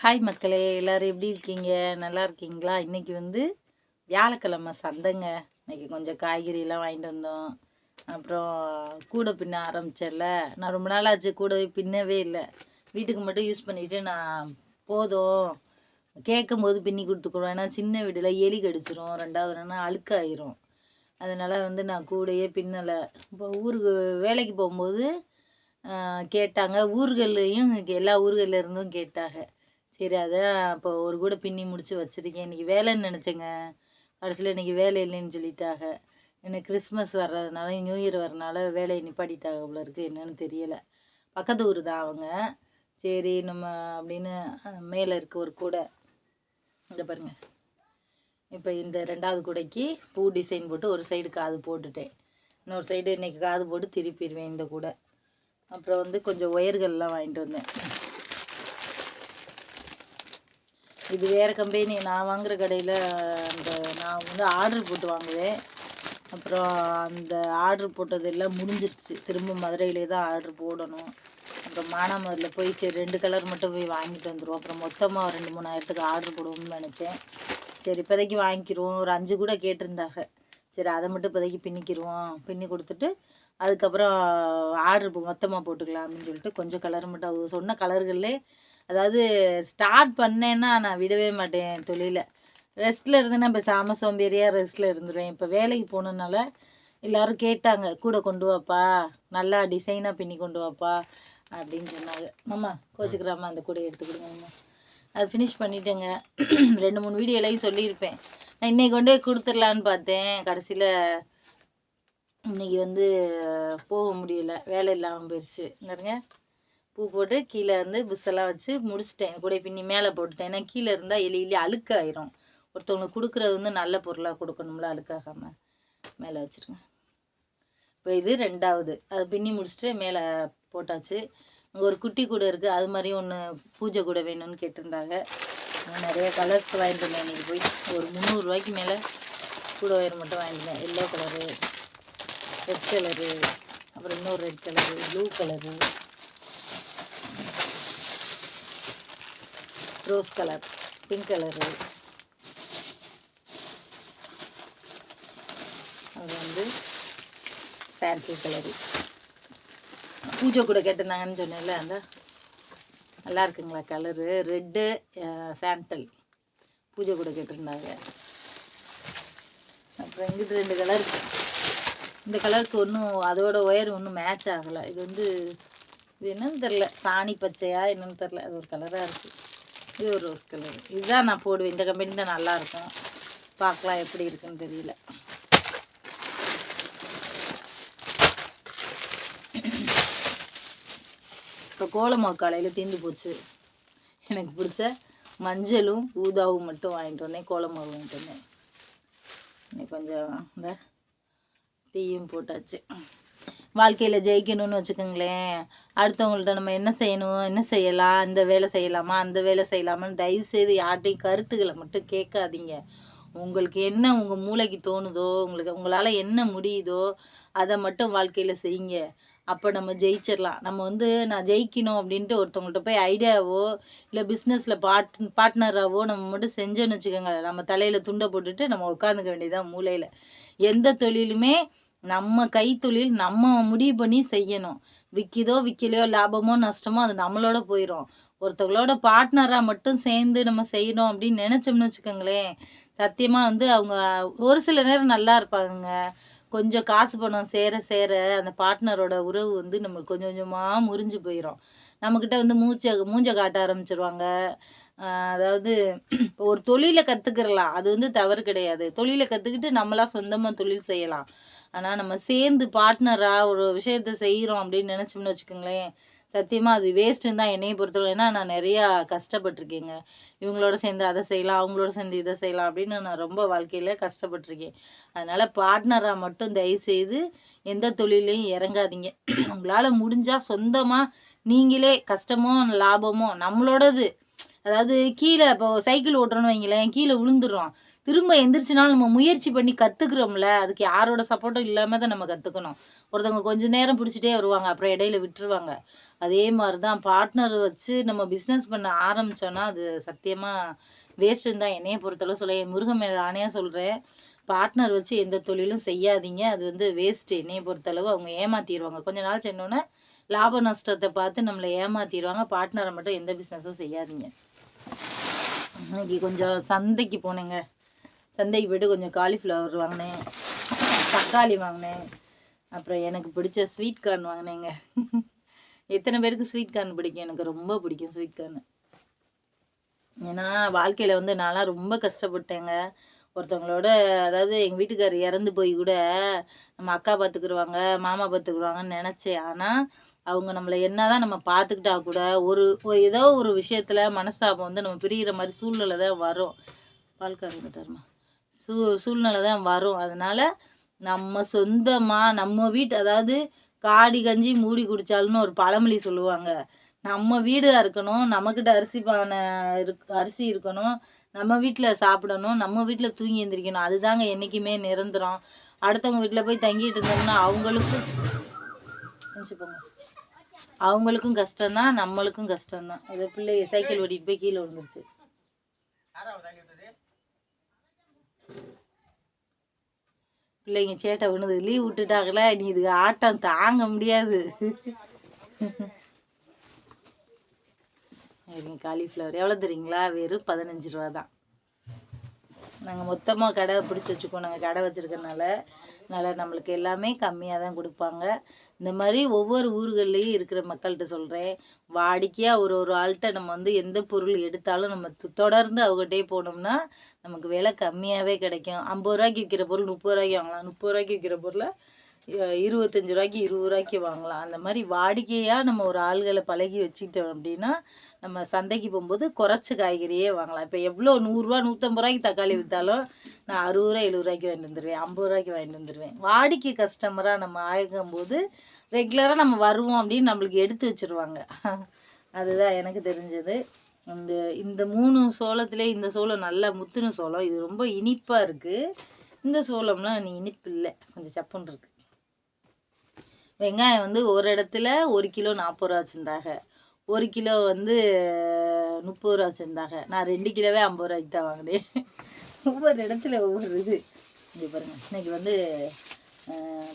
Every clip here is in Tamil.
ஹாய் மக்களே எல்லோரும் எப்படி இருக்கீங்க? நல்லா இருக்கீங்களா? இன்றைக்கி வந்து வியாழக்கிழமை சந்தைங்க. இன்னைக்கு கொஞ்சம் காய்கறியெல்லாம் வாங்கிட்டு வந்தோம். அப்புறம் கூடை பின்ன ஆரம்பிச்சேன்ல. நான் ரொம்ப நாள் ஆச்சு கூடவே பின்னவே இல்லை. வீட்டுக்கு மட்டும் யூஸ் பண்ணிவிட்டு நான் போதும். கேட்கும் போது பின்னி கொடுத்துக்குறோம் ஏன்னா சின்ன வீடில் எலி கடிச்சிரும். ரெண்டாவது என்னன்னா அழுக்காயிரும். அதனால் வந்து நான் கூடையே பின்னலை. இப்போ ஊருக்கு வேலைக்கு போகும்போது கேட்டாங்க. ஊர்கள்லையும் எல்லா ஊர்கள்ல இருந்தும் கேட்டாங்க. சரி அதான் இப்போ ஒரு கூட பின்னி முடிச்சு வச்சுருக்கேன். இன்றைக்கி வேலைன்னு நினச்சேங்க. கடைசியில் இன்றைக்கி வேலை இல்லைன்னு சொல்லிட்டாங்க. எனக்கு கிறிஸ்மஸ் வர்றதுனால நியூ இயர் வரனால வேலையை நிப்பாட்டிட்டாங்க போல இருக்குது என்னன்னு தெரியலை. பக்கத்து ஊர் தான் அவங்க. சரி நம்ம அப்படின்னு மேலே இருக்க ஒரு கூடை. இந்த பாருங்கள் இப்போ இந்த ரெண்டாவது கூடைக்கு பூ டிசைன் போட்டு ஒரு சைடு காது போட்டுட்டேன். இன்னொரு சைடு இன்றைக்கி காது போட்டு திருப்பிடுவேன் இந்த கூடை. அப்புறம் வந்து கொஞ்சம் ஒயர்கள்லாம் வாங்கிட்டு வந்தேன். இது வேறு கம்பெனி நான் வாங்குற கடையில் அந்த நான் வந்து ஆர்டர் போட்டு வாங்குவேன். அப்புறம் அந்த ஆர்டர் போட்டதெல்லாம் முடிஞ்சிருச்சு. திரும்ப மதுரையிலே தான் ஆர்டர் போடணும். அப்புறம் மானாமதுரில் போய் சரி ரெண்டு கலர் மட்டும் போய் வாங்கிட்டு வந்துடுவோம் அப்புறம் மொத்தமாக ரெண்டு மூணாயிரத்துக்கு ஆர்டர் போடுவோம்னு நினச்சேன். சரி இப்போதைக்கு வாங்கிக்கிறோம் ஒரு அஞ்சு கூட கேட்டிருந்தாங்க. சரி அதை மட்டும் இப்போதைக்கு பின்னிக்கிடுவோம் பின்னி கொடுத்துட்டு அதுக்கப்புறம் ஆர்டர் மொத்தமாக போட்டுக்கலாம் அப்படின்னு சொல்லிட்டு கொஞ்சம் கலர் மட்டும் சொன்ன கலர்கள்லே அதாவது ஸ்டார்ட் பண்ணேன்னா நான் விடவே மாட்டேன் தொழிலை. ரெஸ்ட்டில் இருந்தேன்னா சாம சோம்பேறியாக ரெஸ்ட்டில் இருந்துருவேன். இப்போ வேலைக்கு போனதுனால எல்லாரும் கேட்டாங்க கூட கொண்டு வாப்பா நல்லா டிசைனாக பின்னி கொண்டு வாப்பா அப்படின்னு சொன்னாங்க. மாமா கோச்சிக்கிறாமா அந்த கூடையை எடுத்து கொடுங்க மாமா. அது ஃபினிஷ் பண்ணிட்டேங்க. ரெண்டு மூணு வீடியோலையும் சொல்லியிருப்பேன். நான் இன்றைக்கி கொண்டு போய் கொடுத்துடலான்னு பார்த்தேன். கடைசியில் இன்னைக்கு வந்து போக முடியல. வேலை இல்லாமல் போயிடுச்சு என்னருங்க பூ போட்டு கீழே வந்து புஷ்ஷெல்லாம் வச்சு முடிச்சிட்டேன். கூட பின்னி மேலே போட்டுட்டேன். ஏன்னா கீழே இருந்தால் எலி எலி அழுக்காயிரும். ஒருத்தவங்களுக்கு கொடுக்குறது வந்து நல்ல பொருளாக கொடுக்கணும்ல அழுக்காகாமல் மேலே வச்சுருங்க. இப்போ இது ரெண்டாவது. அது பின்னி முடிச்சுட்டு மேலே போட்டாச்சு. அங்கே ஒரு குட்டி கூட இருக்குது அது மாதிரி ஒன்று பூஜை கூட வேணும்னு கேட்டிருந்தாங்க. நான் நிறைய கலர்ஸ் வாங்கிட்டு வந்தேன். இன்றைக்கி போய் ஒரு முந்நூறுரூவாய்க்கு மேலே கூட ஒயர் மட்டும் வாங்கிட்டேன் எல்லோ கலரு ரெட் கலரு அப்புறம் இன்னொரு red colour blue colour rose colour pink colour அது வந்து சாம்பிள் கலரு பூஜை கூட கேட்டிருந்தாங்கன்னு சொன்னேன்ல அந்த நல்லா இருக்குங்களா கலரு ரெட்டு சாண்டல் பூஜை கூட கேட்டிருந்தாங்க. அப்புறம் இங்கிட்டு ரெண்டு கலர் இந்த கலருக்கு ஒன்றும் அதோட ஒயர் ஒன்றும் மேட்ச் ஆகலை. இது வந்து இது என்னன்னு தெரில சாணி பச்சையா என்னன்னு தெரில அது ஒரு கலராக இருக்குது இது ஒரு ரோஸ் கலர் இதுதான் நான் போடுவேன். இந்த கம்பெனி தான் நல்லாயிருக்கும். பார்க்கலாம் எப்படி இருக்குன்னு தெரியல. இப்போ கோலமாவு காலையில் தீர்ந்து போச்சு. எனக்கு பிடிச்ச மஞ்சளும் ஊதாவும் மட்டும் வாங்கிட்டு வந்தேன். கோலமாவு வாங்கிட்டு வந்தேன். இன்னைக்கு கொஞ்சம் இந்த டீயும் போட்டாச்சு. வாழ்க்கையில் ஜெயிக்கணும்னு வச்சுக்கோங்களேன். அடுத்தவங்கள்ட்ட நம்ம என்ன செய்யணும் என்ன செய்யலாம் இந்த வேலை செய்யலாமா அந்த வேலை செய்யலாமான்னு தயவுசெய்து யார்கிட்டையும் கருத்துக்களை மட்டும் கேட்காதீங்க. உங்களுக்கு என்ன உங்கள் மூளைக்கு தோணுதோ உங்களுக்கு உங்களால் என்ன முடியுதோ அதை மட்டும் வாழ்க்கையில் செய்யுங்க. அப்போ நம்ம ஜெயிச்சிடலாம். நம்ம வந்து நான் ஜெயிக்கணும் அப்படின்ட்டு ஒருத்தவங்கள்ட்ட போய் ஐடியாவோ இல்லை பிஸ்னஸில் பார்ட் பார்ட்னராகவோ நம்ம மட்டும் செஞ்சோன்னு வச்சுக்கோங்க நம்ம தலையில் துண்டை போட்டுட்டு நம்ம உட்காந்துக்க வேண்டியதான் மூலையில் எந்த தொழிலுமே நம்ம கைத்தொழில் நம்ம முடிவு பண்ணி செய்யணும். விற்கிதோ விற்கலையோ லாபமோ நஷ்டமோ அது நம்மளோட போயிடும் ஒருத்தவங்களோட பார்ட்னராக மட்டும் சேர்ந்து நம்ம செய்யணும் அப்படின்னு நினச்சோம்னு வச்சுக்கோங்களேன். சத்தியமாக வந்து அவங்க ஒரு சில நேரம் நல்லா இருப்பாங்க கொஞ்சம் காசு பணம் சேர சேர அந்த பார்ட்னரோட உறவு வந்து நம்மளுக்கு கொஞ்சம் கொஞ்சமாக முறிஞ்சு போயிடும் நம்மக்கிட்ட வந்து மூச்சை மூஞ்ச காட்ட ஆரம்பிச்சிருவாங்க. அதாவது இப்போ ஒரு தொழிலை கற்றுக்கிறலாம் அது வந்து தவறு கிடையாது. தொழிலை கற்றுக்கிட்டு நம்மளாம் சொந்தமாக தொழில் செய்யலாம். ஆனால் நம்ம சேர்ந்து பார்ட்னராக ஒரு விஷயத்த செய்கிறோம் அப்படின்னு நினச்சோம்னு வச்சுக்கோங்களேன் சத்தியமாக அது வேஸ்ட்டுன்னு தான் என்னையை பொறுத்தவரை ஏன்னா நான் நிறையா கஷ்டப்பட்டிருக்கேங்க. இவங்களோட சேர்ந்து அதை செய்யலாம் அவங்களோட சேர்ந்து இதை செய்யலாம் அப்படின்னு நான் ரொம்ப வாழ்க்கையில் கஷ்டப்பட்டிருக்கேன். அதனால் பார்ட்னராக மட்டும் தயவுசெய்து எந்த தொழிலையும் இறங்காதீங்க. உங்களால் முடிஞ்சால் சொந்தமாக நீங்களே கஷ்டமோ லாபமோ நம்மளோடது. அதாவது கீழே இப்போ சைக்கிள் ஓட்டுறோன்னு வைங்களேன் கீழே விழுந்துடுறோம். திரும்ப எந்திரிச்சினாலும் நம்ம முயற்சி பண்ணி கற்றுக்குறோம்ல அதுக்கு யாரோட சப்போர்ட்டும் இல்லாமல் தான் நம்ம கற்றுக்கணும் ஒருத்தவங்க கொஞ்ச நேரம் பிடிச்சிட்டே வருவாங்க அப்புறம் இடையில விட்டுருவாங்க. அதே மாதிரி தான் பார்ட்னர் வச்சு நம்ம பிஸ்னஸ் பண்ண ஆரம்பித்தோன்னா அது சத்தியமாக வேஸ்ட்டுன்னு தான். என்னையை பொறுத்தளவு சொல்ல என் முருகன் மேலே ஆணையாக சொல்கிறேன் பார்ட்னர் வச்சு எந்த தொழிலும் செய்யாதீங்க. அது வந்து வேஸ்ட்டு என்னையை பொறுத்தளவு அவங்க ஏமாற்றிடுவாங்க கொஞ்ச நாள் சென்னோன்னே லாப நஷ்டத்தை பார்த்து நம்மளை ஏமாற்றிடுவாங்க பார்ட்னரை மட்டும் எந்த பிஸ்னஸும் செய்யாதீங்க. இன்னைக்கு கொஞ்சம் சந்தைக்கு போனேங்க. சந்தைக்கு போய்ட்டு கொஞ்சம் காலிஃப்ளவர் வாங்கினேன். தக்காளி வாங்கினேன். அப்புறம் எனக்கு பிடிச்ச ஸ்வீட் கார்ன் வாங்கினேங்க. எத்தனை பேருக்கு ஸ்வீட் கார்ன் பிடிக்கும்? எனக்கு ரொம்ப பிடிக்கும் ஸ்வீட் கார்னு ஏன்னா வாழ்க்கையில் வந்து நான்லாம் ரொம்ப கஷ்டப்பட்டேங்க. ஒருத்தவங்களோட அதாவது எங்கள் வீட்டுக்கார் இறந்து போய் கூட நம்ம அக்கா பார்த்துக்குருவாங்க மாமா பார்த்துக்குருவாங்கன்னு நினச்சேன். ஆனால் அவங்க நம்மளை என்ன தான் நம்ம பார்த்துக்கிட்டா கூட ஒரு ஒரு ஏதோ ஒரு விஷயத்தில் மனஸ்தாபம் வந்து நம்ம பிரிகிற மாதிரி சூழ்நிலை தான் வரும். பால்காரர் வந்துட்டாருமா சூ சூழ்நிலை தான் வரும். அதனால் நம்ம சொந்தமாக நம்ம வீட்டு அதாவது காடி கஞ்சி மூடி குடித்தாலும்னு ஒரு பழமொழி சொல்லுவாங்க. நம்ம வீடாக இருக்கணும் நம்மக்கிட்ட அரிசி பானை இருக் அரிசி இருக்கணும் நம்ம வீட்டில் சாப்பிடணும் நம்ம வீட்டில் தூங்கி எந்திரிக்கணும். அதுதாங்க என்றைக்குமே நிரந்தரம். அடுத்தவங்க வீட்டில் போய் தங்கிட்டு இருந்தோம்னா அவங்களுக்கும் நினச்சிப்போங்க அவங்களுக்கும் கஷ்டம்தான் நம்மளுக்கும் கஷ்டம்தான். இது பிள்ளை சைக்கிள் ஓட்டிட்டு போய் கீழே விழுந்துருச்சு. பிள்ளைங்க சேட்டை விழுந்து லீவ் விட்டுட்டாங்களே நீ இதுக்கு ஆட்டம் தாங்க முடியாது. காலிஃப்ளவர் எவ்வளோ தெரியுங்களா? வெறும் பதினஞ்சு ரூபா தான் நாங்கள் மொத்தமாக கடை பிடிச்சி வச்சுக்கோம் நாங்கள் கடை வச்சுருக்கனால அதனால் நம்மளுக்கு எல்லாமே கம்மியாக தான் கொடுப்பாங்க. இந்த மாதிரி ஒவ்வொரு ஊர்கள்லேயும் இருக்கிற மக்கள்கிட்ட சொல்கிறேன் வாடிக்கையாக ஒரு ஒரு ஆள்கிட்ட நம்ம வந்து எந்த பொருள் எடுத்தாலும் நம்ம தொடர்ந்து அவங்ககிட்டே போனோம்னா நமக்கு விலை கம்மியாகவே கிடைக்கும். ஐம்பது ரூபாய்க்கு விற்கிற பொருள் முப்பது ரூபாய்க்கு வாங்கலாம். முப்பது ரூபாய்க்கு விற்கிற பொருளை இருபத்தஞ்சு ரூபாய்க்கு இருபது ரூபாய்க்கு வாங்கலாம். அந்த மாதிரி வாடிக்கையாக நம்ம ஒரு ஆள்களை பழகி வச்சுக்கிட்டோம் அப்படின்னா நம்ம சந்தைக்கு போகும்போது குறைச்ச காய்கறியே வாங்கலாம். இப்போ எவ்வளோ நூறுரூவா நூற்றம்பது ரூபாய்க்கு தக்காளி விற்றாலும் நான் அறுபது ரூபா எழுபது ரூபாய்க்கு வாங்கிட்டு வந்துடுவேன் ஐம்பது ரூபாய்க்கு வாங்கிட்டு வந்துடுவேன் வாடிக்கை கஸ்டமராக நம்ம ஆகும்போது ரெகுலராக நம்ம வருவோம் அப்படின்னு நம்மளுக்கு எடுத்து வச்சுருவாங்க. அதுதான் எனக்கு தெரிஞ்சது. இந்த இந்த மூணு சோளத்திலே இந்த சோளம் நல்ல முத்துன சோளம். இது ரொம்ப இனிப்பாக இருக்குது இந்த சோளம்லாம் நீ இனிப்பு இல்லை. கொஞ்சம் சப்புன்னு இருக்குது வெங்காயம் வந்து ஒரு இடத்துல ஒரு கிலோ நாற்பது ரூபா வச்சுருந்தாங்க. ஒரு கிலோ வந்து முப்பது ரூபா வச்சுருந்தாங்க. நான் ரெண்டு கிலோவே ஐம்பது ரூபாய்க்கு தான் வாங்கினேன். ஒவ்வொரு இடத்துல ஒவ்வொரு இது. இங்கே பாருங்கள் இன்னைக்கு வந்து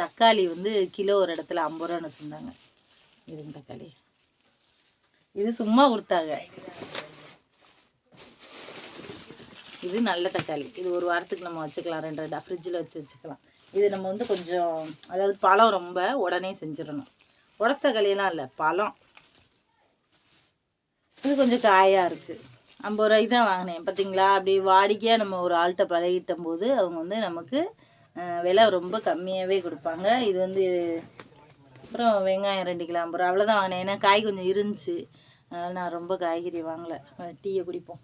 தக்காளி வந்து கிலோ ஒரு இடத்துல ஐம்பது ரூபான்னு வச்சுருந்தாங்க. இருங்க தக்காளி. இது சும்மா கொடுத்தாங்க. இது நல்ல தக்காளி. இது ஒரு வாரத்துக்கு நம்ம வச்சுக்கலாம் ரெண்டு ரெண்டு ஃப்ரிட்ஜில் வச்சு வச்சுக்கலாம். இது நம்ம வந்து கொஞ்சம் அதாவது பழம் ரொம்ப உடனே செஞ்சிடணும். உடச்ச களியெல்லாம் இல்லை பழம். இது கொஞ்சம் காயாக இருக்குது ஐம்பது ரூபாய்க்கு தான் வாங்கினேன். பார்த்தீங்களா அப்படி வாடிக்கையாக நம்ம ஒரு ஆள்கிட்ட பழகிட்ட போது அவங்க வந்து நமக்கு விலை ரொம்ப கம்மியாகவே கொடுப்பாங்க. இது வந்து அப்புறம் வெங்காயம் ரெண்டு கிலோ ஐம்பது ரூபா அவ்வளோதான் வாங்கினேன். ஏன்னா காய் கொஞ்சம் இருந்துச்சு. அதனால் நான் ரொம்ப காய்கறி வாங்கலை. டீயை குடிப்போம்.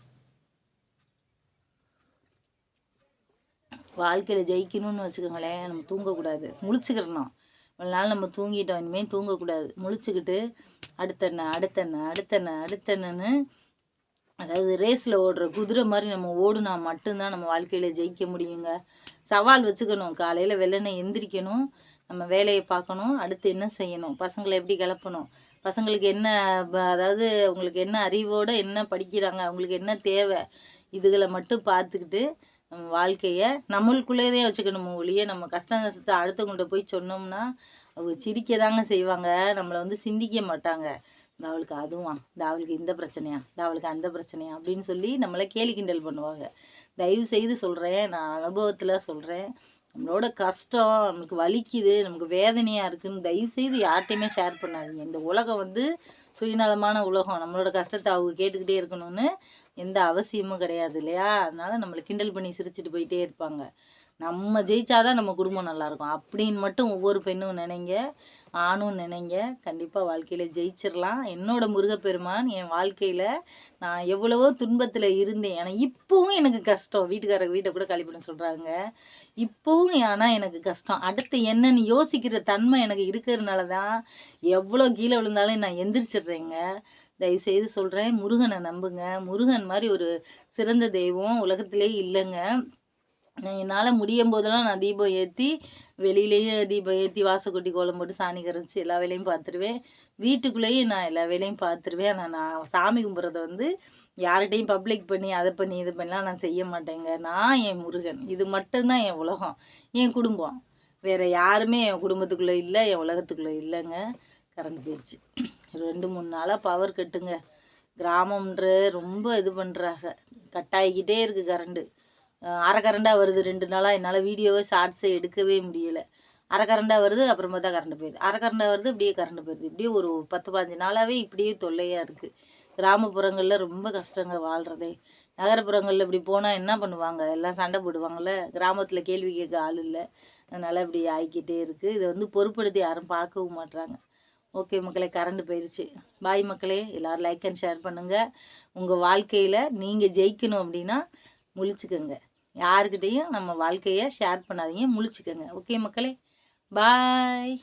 வாழ்க்கையில் ஜெயிக்கணும்னு வச்சுக்கோங்களேன் நம்ம தூங்கக்கூடாது. முழிச்சுக்கிறணும். இவ்வளோ நாள் நம்ம தூங்கிட்டோம் இனிமேல் தூங்கக்கூடாது. முழிச்சுக்கிட்டு அடுத்தென்ன அடுத்தென்ன அடுத்தென்ன அடுத்தண்ணன்னு அதாவது ரேஸில் ஓடுற குதிரை மாதிரி நம்ம ஓடுனா மட்டும்தான் நம்ம வாழ்க்கையில் ஜெயிக்க முடியுங்க. சவால் வச்சுக்கணும். காலையில் வெள்ளனை எந்திரிக்கணும். நம்ம வேலையை பார்க்கணும். அடுத்து என்ன செய்யணும்? பசங்களை எப்படி கிளப்பணும்? பசங்களுக்கு என்ன அதாவது அவங்களுக்கு என்ன அறிவோடு என்ன படிக்கிறாங்க? அவங்களுக்கு என்ன தேவை? இதுகளை மட்டும் பார்த்துக்கிட்டு நம்ம வாழ்க்கையை நம்மளுக்குள்ளேயே வச்சுக்கணும் ஒழிய நம்ம கஷ்ட நஷ்டத்தை அடுத்தவங்கள்ட்ட போய் சொன்னோம்னா அவங்க சிரிக்க தாங்க செய்வாங்க. நம்மளை வந்து சிந்திக்க மாட்டாங்க. இந்த அவளுக்கு அதுவா? இந்த அவளுக்கு இந்த பிரச்சனையா? இந்த அவளுக்கு அந்த பிரச்சனையா? அப்படின்னு சொல்லி நம்மளை கேலி கிண்டல் பண்ணுவாங்க. தயவு செய்து சொல்கிறேன் நான் அனுபவத்தில் சொல்கிறேன் நம்மளோட கஷ்டம் நமக்கு வலிக்குது. நமக்கு வேதனையாக இருக்குன்னு தயவு செய்து யார்கிட்டையுமே ஷேர் பண்ணாதீங்க. இந்த உலகம் வந்து சுயநலமான உலகம். நம்மளோட கஷ்டத்தை அவங்க கேட்டுக்கிட்டே இருக்கணும்னு எந்த அவசியமும் கிடையாது இல்லையா? அதனால நம்மளை கிண்டல் பண்ணி சிரிச்சுட்டு போயிட்டே இருப்பாங்க. நம்ம ஜெயிச்சாதான் நம்ம குடும்பம் நல்லா இருக்கும். அப்படின்னு மட்டும் ஒவ்வொரு பெண்ணும் நினைங்க. ஆணும் நினைங்க கண்டிப்பாக வாழ்க்கையில் ஜெயிச்சிடலாம் என்னோட முருகப்பெருமான் என் வாழ்க்கையில் நான் எவ்வளவோ துன்பத்தில் இருந்தேன். ஆனால் இப்போவும் எனக்கு கஷ்டம். வீட்டுக்காரங்க வீட்டை கூட காலி பண்ண சொல்கிறாங்க இப்போவும் ஆனால் எனக்கு கஷ்டம். அடுத்து என்னன்னு யோசிக்கிற தன்மை எனக்கு இருக்கிறதுனால தான் எவ்வளோ கீழே விழுந்தாலும் நான் எந்திரிச்சிடுறேங்க. தயவுசெய்து சொல்கிறேன் முருகனை நம்புங்க. முருகன் மாதிரி ஒரு சிறந்த தெய்வம் உலகத்திலே இல்லைங்க. நான் என்னால் முடியும் போதெல்லாம் நான் தீபம் ஏற்றி வெளியிலேயும் தீபம் ஏற்றி வாசக்குட்டி கோலம் போட்டு சாணி கரைச்சி எல்லா வேலையும் பார்த்துருவேன் வீட்டுக்குள்ளேயும் நான் எல்லா வேலையும் பார்த்துருவேன் ஆனால் நான் சாமி கும்பிட்றத வந்து யார்கிட்டையும் பப்ளிக் பண்ணி அதை பண்ணி இது பண்ணலாம் நான் செய்ய மாட்டேங்க. நான் என் முருகன். இது மட்டும்தான் என் உலகம். என் குடும்பம். வேறு யாருமே என் குடும்பத்துக்குள்ளே இல்லை என் உலகத்துக்குள்ளே இல்லைங்க. கரண்ட் போயிடுச்சு ரெண்டு மூணு நாளாக பவர் கட்டுங்க கிராமம்ன்ற ரொம்ப இது பண்ணுறாங்க கட் ஆகிக்கிட்டே இருக்குது கரண்ட்டு அரைக்கரண்டாக வருது ரெண்டு நாளாக என்னால் வீடியோவை ஷார்ட்ஸை எடுக்கவே முடியலை. அரைக்கரண்டாக வருது அப்புறம் பார்த்தா கரண்ட் போயிடுது. அரைக்கரண்டாக வருது இப்படியே கரண்ட் போயிடுது. இப்படியே ஒரு பத்து பதினஞ்சு நாளாகவே இப்படியே தொல்லையாக இருக்குது கிராமப்புறங்களில் ரொம்ப கஷ்டங்க வாழ்கிறதே நகரப்புறங்களில் இப்படி போனால் என்ன பண்ணுவாங்க? எல்லாம் சண்டை போடுவாங்கள்ல கிராமத்தில் கேள்வி கேட்க ஆள் இல்லை. அதனால் இப்படி ஆகிக்கிட்டே இருக்குது இதை வந்து பொருட்படுத்தி யாரும் பார்க்கவும் மாட்றாங்க. ஓகே மக்களே கரண்ட் போயிடுச்சு பாய் மக்களே எல்லோரும் லைக் அண்ட் ஷேர் பண்ணுங்கள் உங்கள் வாழ்க்கையில் நீங்கள் ஜெயிக்கணும் அப்படின்னா முழிச்சுக்கோங்க. யாருக்கிட்டேயும் நம்ம வாழ்க்கையை ஷேர் பண்ணாதீங்க முழிச்சுக்கோங்க. ஓகே மக்களே? பாய்